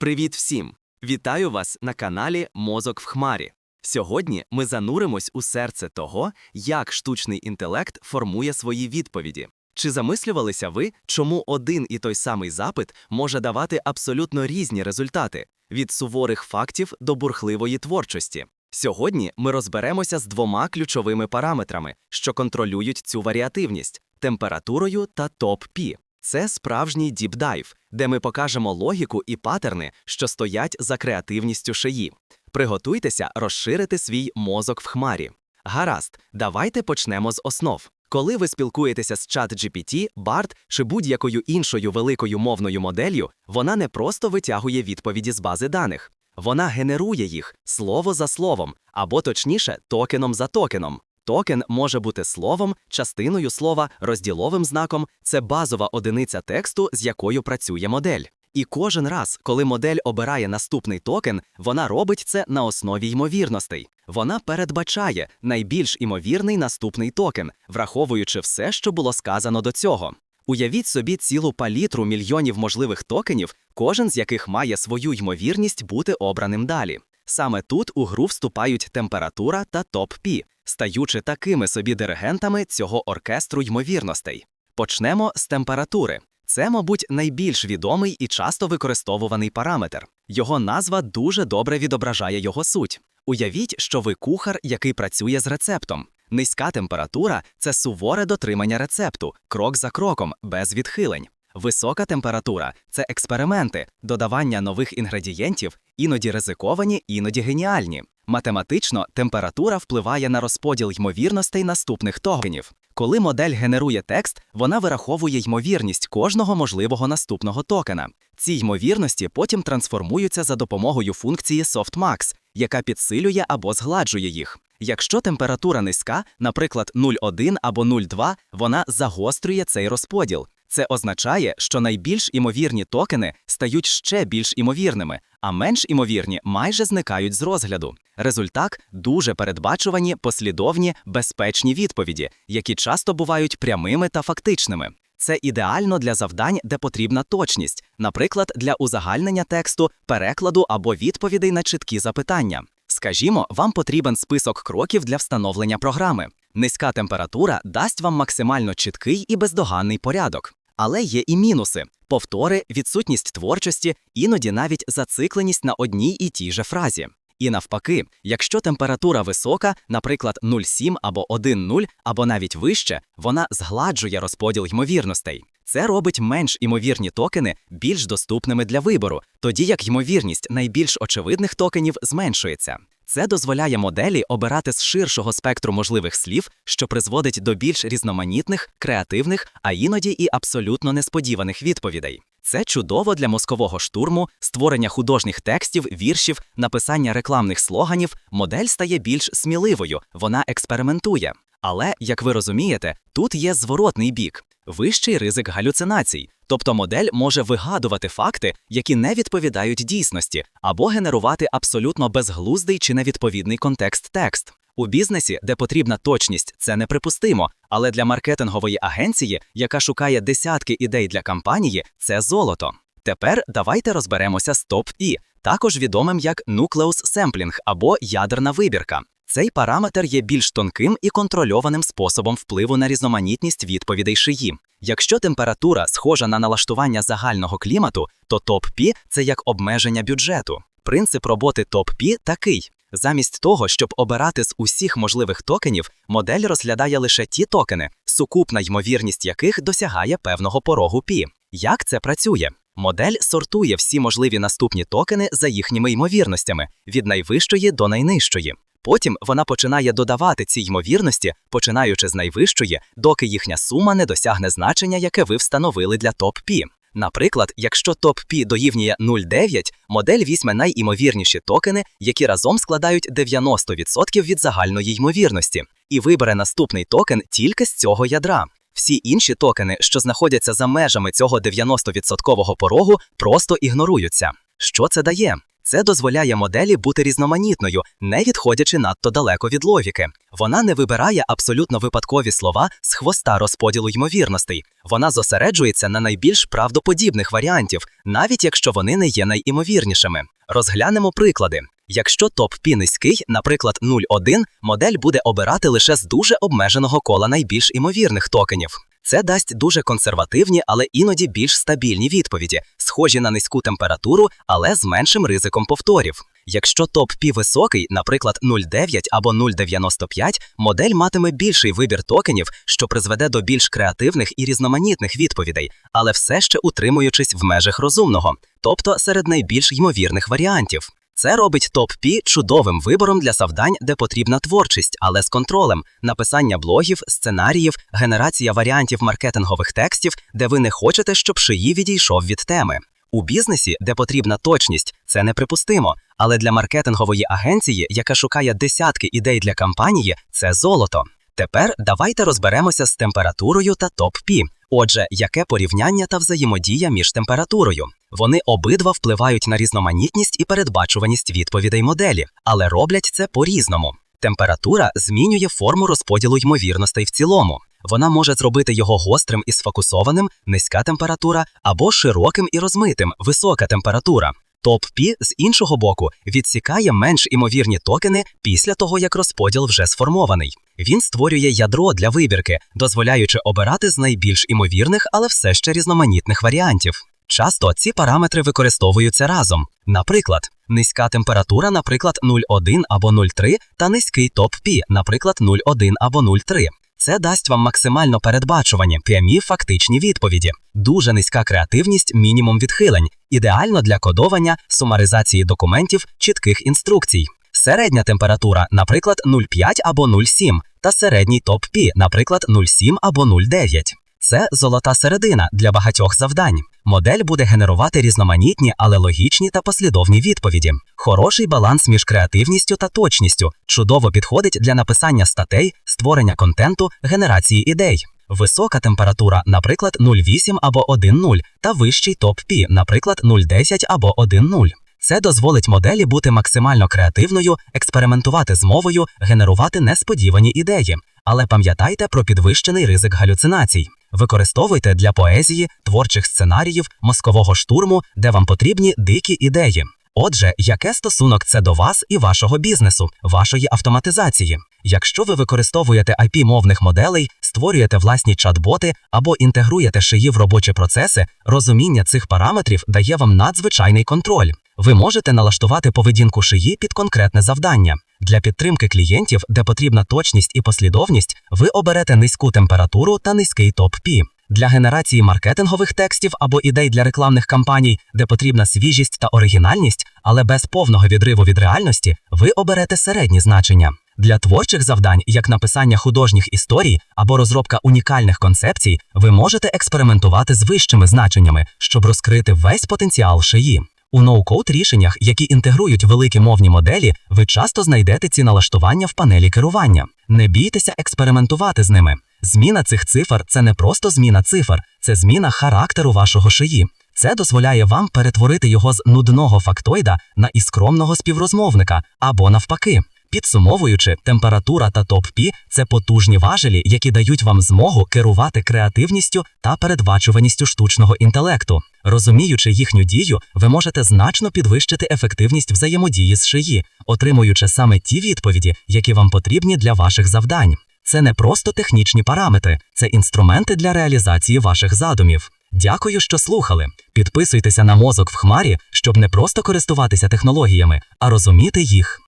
Привіт всім! Вітаю вас на каналі Мозок в Хмарі. Сьогодні ми зануримось у серце того, як штучний інтелект формує свої відповіді. Чи замислювалися ви, чому один і той самий запит може давати абсолютно різні результати від суворих фактів до бурхливої творчості? Сьогодні ми розберемося з двома ключовими параметрами, що контролюють цю варіативність температурою та топ-пі. Це справжній діпдайв, де ми покажемо логіку і патерни, що стоять за креативністю шиї. Приготуйтеся розширити свій мозок в хмарі. Гаразд, давайте почнемо з основ. Коли ви спілкуєтеся з ChatGPT, BART чи будь-якою іншою великою мовною моделлю, вона не просто витягує відповіді з бази даних, вона генерує їх слово за словом, або точніше, токеном за токеном. Токен може бути словом, частиною слова, розділовим знаком це базова одиниця тексту, з якою працює модель. І кожен раз, коли модель обирає наступний токен, вона робить це на основі ймовірностей. Вона передбачає найбільш імовірний наступний токен, враховуючи все, що було сказано до цього. Уявіть собі цілу палітру мільйонів можливих токенів, кожен з яких має свою ймовірність бути обраним далі. Саме тут у гру вступають температура та топ-пі, стаючи такими собі диригентами цього оркестру ймовірностей. Почнемо з температури. Це, мабуть, найбільш відомий і часто використовуваний параметр. Його назва дуже добре відображає його суть. Уявіть, що ви кухар, який працює з рецептом. Низька температура це суворе дотримання рецепту, крок за кроком, без відхилень. Висока температура це експерименти, додавання нових інгредієнтів, іноді ризиковані, іноді геніальні. Математично температура впливає на розподіл ймовірностей наступних токенів. Коли модель генерує текст, вона вираховує ймовірність кожного можливого наступного токена. Ці ймовірності потім трансформуються за допомогою функції softmax, яка підсилює або згладжує їх. Якщо температура низька, наприклад, 0,1 або 0,2, вона загострює цей розподіл. Це означає, що найбільш імовірні токени стають ще більш імовірними, а менш імовірні майже зникають з розгляду. Результат дуже передбачувані, послідовні, безпечні відповіді, які часто бувають прямими та фактичними. Це ідеально для завдань, де потрібна точність, наприклад, для узагальнення тексту, перекладу або відповідей на чіткі запитання. Скажімо, вам потрібен список кроків для встановлення програми. Низька температура дасть вам максимально чіткий і бездоганний порядок. Але є і мінуси: повтори, відсутність творчості, іноді навіть зацикленість на одній і тій же фразі. І навпаки, якщо температура висока, наприклад, 0,7 або 1,0, або навіть вище, вона згладжує розподіл ймовірностей. Це робить менш імовірні токени більш доступними для вибору, тоді як ймовірність найбільш очевидних токенів зменшується. Це дозволяє моделі обирати з ширшого спектру можливих слів, що призводить до більш різноманітних, креативних, а іноді і абсолютно несподіваних відповідей. Це чудово для мозкового штурму, створення художніх текстів, віршів, написання рекламних слоганів. Модель стає більш сміливою, вона експериментує. Але, як ви розумієте, тут є зворотний бік вищий ризик галюцинацій, тобто модель може вигадувати факти, які не відповідають дійсності, або генерувати абсолютно безглуздий чи невідповідний контекст текст. У бізнесі, де потрібна точність, це неприпустимо, але для маркетингової агенції, яка шукає десятки ідей для кампанії, це золото. Тепер давайте розберемося з топ-і, також відомим як Nucleus Sampling або ядерна вибірка. Цей параметр є більш тонким і контрольованим способом впливу на різноманітність відповідей шиї. Якщо температура схожа на налаштування загального клімату, то топ-пі – це як обмеження бюджету. Принцип роботи топ-пі такий: замість того, щоб обирати з усіх можливих токенів, модель розглядає лише ті токени, сукупна ймовірність яких досягає певного порогу пі. Як це працює? Модель сортує всі можливі наступні токени за їхніми ймовірностями від найвищої до найнижчої. Потім вона починає додавати ці ймовірності, починаючи з найвищої, доки їхня сума не досягне значення, яке ви встановили для топ-пі. Наприклад, якщо топ-пі дорівнює 0,9, модель візьме найімовірніші токени, які разом складають 90% від загальної ймовірності, і вибере наступний токен тільки з цього ядра. Всі інші токени, що знаходяться за межами цього 90% порогу, просто ігноруються. Що це дає? Це дозволяє моделі бути різноманітною, не відходячи надто далеко від логіки. Вона не вибирає абсолютно випадкові слова з хвоста розподілу ймовірностей. Вона зосереджується на найбільш правдоподібних варіантів, навіть якщо вони не є найімовірнішими. Розглянемо приклади. Якщо топ пі низький, наприклад, 0,1, модель буде обирати лише з дуже обмеженого кола найбільш імовірних токенів. Це дасть дуже консервативні, але іноді більш стабільні відповіді, схожі на низьку температуру, але з меншим ризиком повторів. Якщо топ пі високий, наприклад, 0,9 або 0,95, модель матиме більший вибір токенів, що призведе до більш креативних і різноманітних відповідей, але все ще утримуючись в межах розумного, тобто серед найбільш ймовірних варіантів. Це робить топ-пі чудовим вибором для завдань, де потрібна творчість, але з контролем, написання блогів, сценаріїв, генерація варіантів маркетингових текстів, де ви не хочете, щоб шиї відійшов від теми. У бізнесі, де потрібна точність, це неприпустимо. Але для маркетингової агенції, яка шукає десятки ідей для кампанії, це золото. Тепер давайте розберемося з температурою та топ-пі. Отже, яке порівняння та взаємодія між температурою? Вони обидва впливають на різноманітність і передбачуваність відповідей моделі, але роблять це по-різному. Температура змінює форму розподілу ймовірностей в цілому. Вона може зробити його гострим і сфокусованим, низька температура, або широким і розмитим, висока температура. Топ-пі з іншого боку відсікає менш імовірні токени після того, як розподіл вже сформований. Він створює ядро для вибірки, дозволяючи обирати з найбільш імовірних, але все ще різноманітних варіантів. Часто ці параметри використовуються разом. Наприклад, низька температура, наприклад, 0,1 або 0,3, та низький топ-пі, наприклад, 0,1 або 0,3. Це дасть вам максимально передбачувані, прямі фактичні відповіді, дуже низька креативність, мінімум відхилень, ідеально для кодовання, сумаризації документів, чітких інструкцій. Середня температура, наприклад, 0,5 або 0,7, та середній топ-пі, наприклад, 0,7 або 0,9. Це золота середина для багатьох завдань. Модель буде генерувати різноманітні, але логічні та послідовні відповіді. Хороший баланс між креативністю та точністю чудово підходить для написання статей, створення контенту, генерації ідей. Висока температура, наприклад, 0,8 або 1,0, та вищий топ-пі, наприклад, 0,10 або 1,0. Це дозволить моделі бути максимально креативною, експериментувати з мовою, генерувати несподівані ідеї. Але пам'ятайте про підвищений ризик галюцинацій. Використовуйте для поезії, творчих сценаріїв, мозкового штурму, де вам потрібні дикі ідеї. Отже, яке стосунок це до вас і вашого бізнесу, вашої автоматизації? Якщо ви використовуєте IP мовних моделей, створюєте власні чат-боти або інтегруєте шиї в робочі процеси, розуміння цих параметрів дає вам надзвичайний контроль. Ви можете налаштувати поведінку шиї під конкретне завдання. Для підтримки клієнтів, де потрібна точність і послідовність, ви оберете низьку температуру та низький топ-пі. Для генерації маркетингових текстів або ідей для рекламних кампаній, де потрібна свіжість та оригінальність, але без повного відриву від реальності, ви оберете середні значення. Для творчих завдань, як написання художніх історій або розробка унікальних концепцій, ви можете експериментувати з вищими значеннями, щоб розкрити весь потенціал шиї. У ноу-код рішеннях, які інтегрують великі мовні моделі, ви часто знайдете ці налаштування в панелі керування. Не бійтеся експериментувати з ними. Зміна цих цифр це не просто зміна цифр, це зміна характеру вашого шиї. Це дозволяє вам перетворити його з нудного фактоїда на іскромного співрозмовника або навпаки. Підсумовуючи, температура та топ-пі – це потужні важелі, які дають вам змогу керувати креативністю та передбачуваністю штучного інтелекту. Розуміючи їхню дію, ви можете значно підвищити ефективність взаємодії з шиї, отримуючи саме ті відповіді, які вам потрібні для ваших завдань. Це не просто технічні параметри, це інструменти для реалізації ваших задумів. Дякую, що слухали. Підписуйтеся на мозок в хмарі, щоб не просто користуватися технологіями, а розуміти їх.